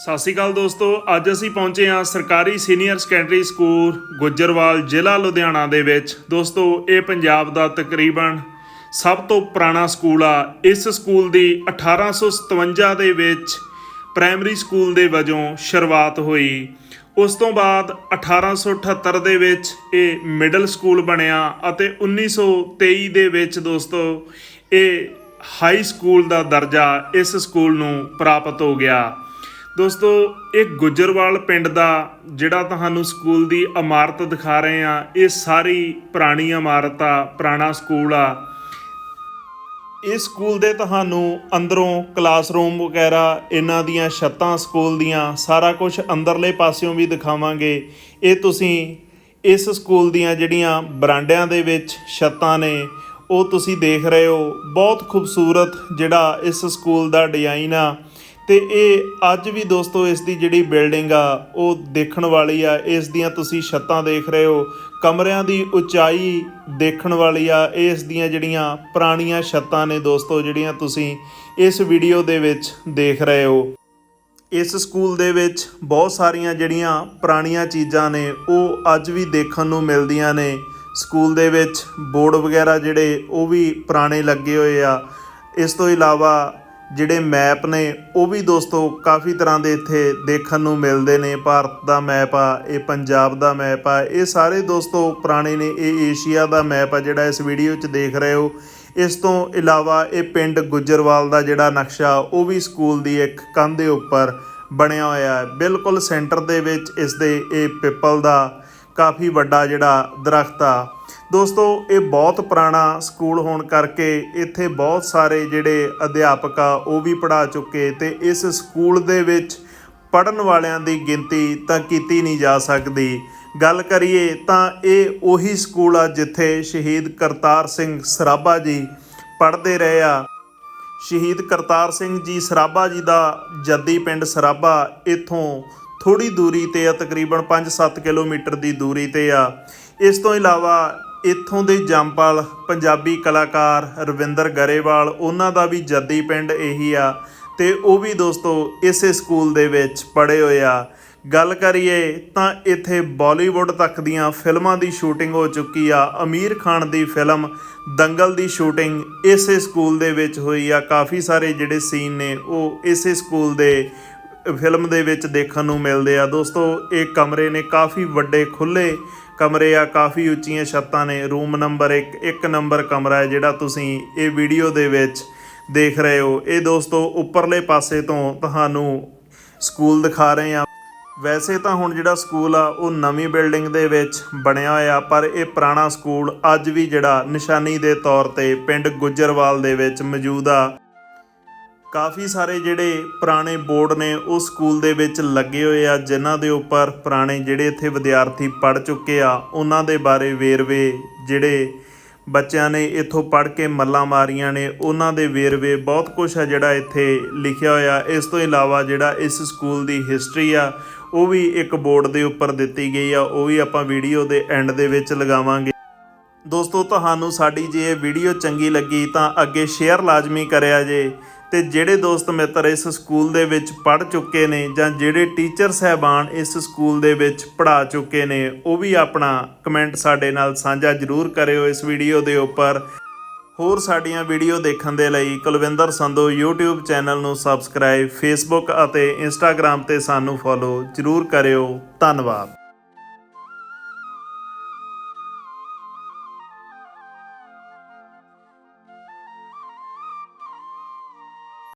ਸਤਿ ਸ਼੍ਰੀ ਅਕਾਲ ਦੋਸਤੋ, ਅੱਜ ਅਸੀਂ ਪਹੁੰਚੇ ਹਾਂ ਸਰਕਾਰੀ ਸੀਨੀਅਰ ਸੈਕੰਡਰੀ ਸਕੂਲ ਗੁੱਜਰਵਾਲ ਜ਼ਿਲ੍ਹਾ ਲੁਧਿਆਣਾ ਦੇ ਵਿੱਚ। ਦੋਸਤੋ, ਇਹ ਪੰਜਾਬ ਦਾ ਤਕਰੀਬਨ ਸਭ ਤੋਂ ਪੁਰਾਣਾ ਸਕੂਲ ਆ। ਇਸ ਸਕੂਲ ਦੀ 1857 ਦੇ ਵਿੱਚ ਪ੍ਰਾਇਮਰੀ ਸਕੂਲ ਦੇ ਵਜੋਂ ਸ਼ੁਰੂਆਤ ਹੋਈ। ਉਸ ਤੋਂ ਬਾਅਦ 1878 ਦੇ ਵਿੱਚ ਇਹ ਮਿਡਲ ਸਕੂਲ ਬਣਿਆ ਅਤੇ 1923 ਦੇ ਵਿੱਚ ਦੋਸਤੋ, ਇਹ ਹਾਈ ਸਕੂਲ ਦਾ ਦਰਜਾ ਇਸ ਸਕੂਲ ਨੂੰ ਪ੍ਰਾਪਤ ਹੋ ਗਿਆ। ਦੋਸਤੋ, ਇਹ ਗੁੱਜਰਵਾਲ ਪਿੰਡ ਦਾ ਜਿਹੜਾ ਤੁਹਾਨੂੰ ਸਕੂਲ ਦੀ ਇਮਾਰਤ ਦਿਖਾ ਰਹੇ ਆ ਇਹ ਸਾਰੀ ਪੁਰਾਣੀ ਇਮਾਰਤ ਆ, ਪੁਰਾਣਾ ਸਕੂਲ ਆ। ਇਸ ਸਕੂਲ ਦੇ ਤੁਹਾਨੂੰ ਅੰਦਰੋਂ ਕਲਾਸਰੂਮ ਵਗੈਰਾ, ਇਹਨਾਂ ਦੀਆਂ ਛੱਤਾਂ ਸਕੂਲ ਦੀਆਂ, ਸਾਰਾ ਕੁਝ ਅੰਦਰਲੇ ਪਾਸਿਓਂ ਵੀ ਦਿਖਾਵਾਂਗੇ। ਇਹ ਤੁਸੀਂ ਇਸ ਸਕੂਲ ਦੀਆਂ ਜਿਹੜੀਆਂ ਬਰਾਂਡਿਆਂ ਦੇ ਵਿੱਚ ਛੱਤਾਂ ਨੇ, ਉਹ ਤੁਸੀਂ ਦੇਖ ਰਹੇ ਹੋ। ਬਹੁਤ ਖੂਬਸੂਰਤ ਜਿਹੜਾ ਇਸ ਸਕੂਲ ਦਾ ਡਿਜ਼ਾਈਨ ਆ। ਤੇ ਇਹ ਅੱਜ ਵੀ ਦੋਸਤੋ ਇਸ ਦੀ ਜਿਹੜੀ ਬਿਲਡਿੰਗ ਆ, ਉਹ ਦੇਖਣ ਵਾਲੀ ਆ। ਇਸ ਦੀਆਂ ਤੁਸੀਂ ਛੱਤਾਂ ਦੇਖ ਰਹੇ ਹੋ, ਕਮਰਿਆਂ ਦੀ ਉਚਾਈ ਦੇਖਣ ਵਾਲੀ ਆ। ਇਸ ਦੀਆਂ ਜਿਹੜੀਆਂ ਪੁਰਾਣੀਆਂ ਛੱਤਾਂ ਨੇ ਦੋਸਤੋ, ਜਿਹੜੀਆਂ ਤੁਸੀਂ ਇਸ ਵੀਡੀਓ ਦੇ ਵਿੱਚ ਦੇਖ ਰਹੇ ਹੋ। ਇਸ ਸਕੂਲ ਦੇ ਵਿੱਚ ਬਹੁਤ ਸਾਰੀਆਂ ਜਿਹੜੀਆਂ ਪੁਰਾਣੀਆਂ ਚੀਜ਼ਾਂ ਨੇ, ਉਹ ਅੱਜ ਵੀ ਦੇਖਣ ਨੂੰ ਮਿਲਦੀਆਂ ਨੇ। ਸਕੂਲ ਦੇ ਵਿੱਚ ਬੋਰਡ ਵਗੈਰਾ ਜਿਹੜੇ, ਉਹ ਵੀ ਪੁਰਾਣੇ ਲੱਗੇ ਹੋਏ ਆ। ਇਸ ਤੋਂ ਇਲਾਵਾ ਜਿਹੜੇ ਮੈਪ ਨੇ, ਉਹ ਵੀ ਦੋਸਤੋ ਕਾਫੀ ਤਰ੍ਹਾਂ ਦੇ ਇੱਥੇ ਦੇਖਣ ਨੂੰ ਮਿਲਦੇ ਨੇ। ਭਾਰਤ ਦਾ ਮੈਪ ਆ, ਇਹ ਪੰਜਾਬ ਦਾ ਮੈਪ ਆ, ਇਹ ਸਾਰੇ ਦੋਸਤੋ ਪੁਰਾਣੇ ਨੇ, ਇਹ ਏਸ਼ੀਆ ਦਾ ਮੈਪ ਆ ਜਿਹੜਾ ਇਸ ਵੀਡੀਓ 'ਚ ਦੇਖ ਰਹੇ ਹੋ। ਇਸ ਤੋਂ ਇਲਾਵਾ ਇਹ ਪਿੰਡ ਗੁੱਜਰਵਾਲ ਦਾ ਜਿਹੜਾ ਨਕਸ਼ਾ, ਉਹ ਵੀ ਸਕੂਲ ਦੀ ਇੱਕ ਕੰਧ ਦੇ ਉੱਪਰ ਬਣਿਆ ਹੋਇਆ ਹੈ। ਬਿਲਕੁਲ ਸੈਂਟਰ ਦੇ ਵਿੱਚ ਇਸ ਦੇ ਇਹ ਪਿੱਪਲ ਦਾ ਕਾਫੀ ਵੱਡਾ ਜਿਹੜਾ ਦਰਖਤ ਆ ਦੋਸਤੋ, ਇਹ ਬਹੁਤ ਪੁਰਾਣਾ ਸਕੂਲ ਹੋਣ ਕਰਕੇ ਇੱਥੇ ਬਹੁਤ ਸਾਰੇ ਜਿਹੜੇ ਅਧਿਆਪਕ ਆ, ਉਹ ਵੀ ਪੜ੍ਹਾ ਚੁੱਕੇ ਤੇ ਇਸ ਸਕੂਲ ਦੇ ਵਿੱਚ ਪੜਨ ਵਾਲਿਆਂ ਦੀ ਗਿਣਤੀ ਤਾਂ ਕੀਤੀ ਨਹੀਂ ਜਾ ਸਕਦੀ। ਗੱਲ ਕਰੀਏ ਤਾਂ ਇਹ ਉਹੀ ਸਕੂਲ ਆ ਜਿੱਥੇ ਸ਼ਹੀਦ ਕਰਤਾਰ ਸਿੰਘ ਸਰਾਭਾ ਜੀ ਪੜ੍ਹਦੇ ਰਹੇ ਆ। ਸ਼ਹੀਦ ਕਰਤਾਰ ਸਿੰਘ ਜੀ ਸਰਾਭਾ ਜੀ ਦਾ ਜੱਦੀ ਪਿੰਡ ਸਰਾਭਾ ਇੱਥੋਂ ਥੋੜੀ ਦੂਰੀ ਤੇ ਆ, ਤਕਰੀਬਨ 5-7 ਕਿਲੋਮੀਟਰ ਦੀ ਦੂਰੀ ਤੇ ਆ। ਇਸ ਤੋਂ ਇਲਾਵਾ ਇੱਥੋਂ ਦੇ ਜੰਪਲ ਪੰਜਾਬੀ ਕਲਾਕਾਰ ਰਵਿੰਦਰ ਗਰੇਵਾਲ, ਉਹਨਾਂ ਦਾ ਵੀ ਜੱਦੀ ਪਿੰਡ ਇਹੀ ਆ ਤੇ ਉਹ ਵੀ ਦੋਸਤੋ ਇਸੇ ਸਕੂਲ ਦੇ ਵਿੱਚ ਪੜ੍ਹੇ ਹੋਏ ਆ। ਗੱਲ ਕਰੀਏ ਤਾਂ ਇੱਥੇ ਬਾਲੀਵੁੱਡ ਤੱਕ ਦੀਆਂ ਫਿਲਮਾਂ ਦੀ ਸ਼ੂਟਿੰਗ ਹੋ ਚੁੱਕੀ ਆ। ਅਮੀਰ ਖਾਨ ਦੀ ਫਿਲਮ ਦੰਗਲ ਦੀ ਸ਼ੂਟਿੰਗ ਇਸੇ ਸਕੂਲ ਦੇ ਵਿੱਚ ਹੋਈ ਆ। ਕਾਫੀ ਸਾਰੇ ਜਿਹੜੇ ਸੀਨ ਨੇ ਉਹ ਇਸੇ ਸਕੂਲ ਦੇ ਫਿਲਮ ਦੇ ਵਿੱਚ ਦੇਖਣ ਨੂੰ ਮਿਲਦੇ ਆ। ਦੋਸਤੋ, ਇਹ ਕਮਰੇ ਨੇ ਕਾਫੀ ਵੱਡੇ ਖੁੱਲੇ ਕਮਰੇ ਆ, ਕਾਫੀ ਉੱਚੀਆਂ ਛੱਤਾਂ ਨੇ। ਰੂਮ ਨੰਬਰ 1 ਇੱਕ ਨੰਬਰ ਕਮਰਾ ਹੈ ਜਿਹੜਾ ਤੁਸੀਂ ਇਹ ਵੀਡੀਓ ਦੇ ਵਿੱਚ ਦੇਖ ਰਹੇ ਹੋ। ਇਹ ਦੋਸਤੋ, ਉੱਪਰਲੇ ਪਾਸੇ ਤੋਂ ਤੁਹਾਨੂੰ ਸਕੂਲ ਦਿਖਾ ਰਹੇ ਆ। ਵੈਸੇ ਤਾਂ ਹੁਣ ਜਿਹੜਾ ਸਕੂਲ ਆ, ਉਹ ਨਵੀਂ ਬਿਲਡਿੰਗ ਦੇ ਵਿੱਚ ਬਣਿਆ ਹੋਇਆ, ਪਰ ਇਹ ਪੁਰਾਣਾ ਸਕੂਲ ਅੱਜ ਵੀ ਜਿਹੜਾ ਨਿਸ਼ਾਨੀ ਦੇ ਤੌਰ ਤੇ ਪਿੰਡ ਗੁੱਜਰਵਾਲ ਦੇ ਵਿੱਚ ਮੌਜੂਦ ਆ। ਕਾਫੀ ਸਾਰੇ ਜਿਹੜੇ ਪੁਰਾਣੇ ਬੋਰਡ ਨੇ ਉਹ ਸਕੂਲ ਦੇ ਵਿੱਚ ਲੱਗੇ ਹੋਏ ਆ, ਜਿਨ੍ਹਾਂ ਦੇ ਉੱਪਰ ਪੁਰਾਣੇ ਜਿਹੜੇ ਇੱਥੇ ਵਿਦਿਆਰਥੀ ਪੜ ਚੁੱਕੇ ਆ, ਉਹਨਾਂ ਦੇ ਬਾਰੇ ਵੇਰਵੇ ਜਿਹੜੇ ਬੱਚਿਆਂ ਨੇ ਇੱਥੋਂ ਪੜ ਕੇ ਮੱਲਾਂ ਮਾਰੀਆਂ ਨੇ, ਉਹਨਾਂ ਦੇ ਵੇਰਵੇ ਬਹੁਤ ਕੁਝ ਆ ਜਿਹੜਾ ਇੱਥੇ ਲਿਖਿਆ ਹੋਇਆ। ਇਸ ਤੋਂ ਇਲਾਵਾ ਜਿਹੜਾ ਇਸ ਸਕੂਲ ਦੀ ਹਿਸਟਰੀ ਆ, ਉਹ ਵੀ ਇੱਕ ਬੋਰਡ ਦੇ ਉੱਪਰ ਦਿੱਤੀ ਗਈ ਆ, ਉਹ ਵੀ ਆਪਾਂ ਵੀਡੀਓ ਦੇ ਐਂਡ ਦੇ ਵਿੱਚ ਲਗਾਵਾਂਗੇ। ਦੋਸਤੋ, ਤੁਹਾਨੂੰ ਸਾਡੀ ਜੇ ਇਹ ਵੀਡੀਓ ਚੰਗੀ ਲੱਗੀ ਤਾਂ ਅੱਗੇ ਸ਼ੇਅਰ ਲਾਜ਼ਮੀ ਕਰਿਆ ਜੇ। ਤੇ ਜਿਹੜੇ ਦੋਸਤ ਮਿੱਤਰ ਇਸ ਸਕੂਲ ਦੇ ਵਿੱਚ ਪੜ ਚੁੱਕੇ ਨੇ ਜਾਂ ਜਿਹੜੇ ਟੀਚਰ ਸਹਿਬਾਨ ਇਸ ਸਕੂਲ ਦੇ ਵਿੱਚ ਪੜਾ ਚੁੱਕੇ ਨੇ, ਉਹ ਵੀ ਆਪਣਾ ਕਮੈਂਟ ਸਾਡੇ ਨਾਲ ਸਾਂਝਾ ਜ਼ਰੂਰ ਕਰਿਓ ਇਸ ਵੀਡੀਓ ਦੇ ਉੱਪਰ। ਹੋਰ ਸਾਡੀਆਂ ਵੀਡੀਓ ਦੇਖਣ ਦੇ ਲਈ ਕੁਲਵਿੰਦਰ ਸੰਧੂ YouTube ਚੈਨਲ ਨੂੰ ਸਬਸਕ੍ਰਾਈਬ, Facebook ਅਤੇ Instagram ਤੇ ਸਾਨੂੰ ਫੋਲੋ ਜ਼ਰੂਰ ਕਰਿਓ। ਧੰਨਵਾਦ।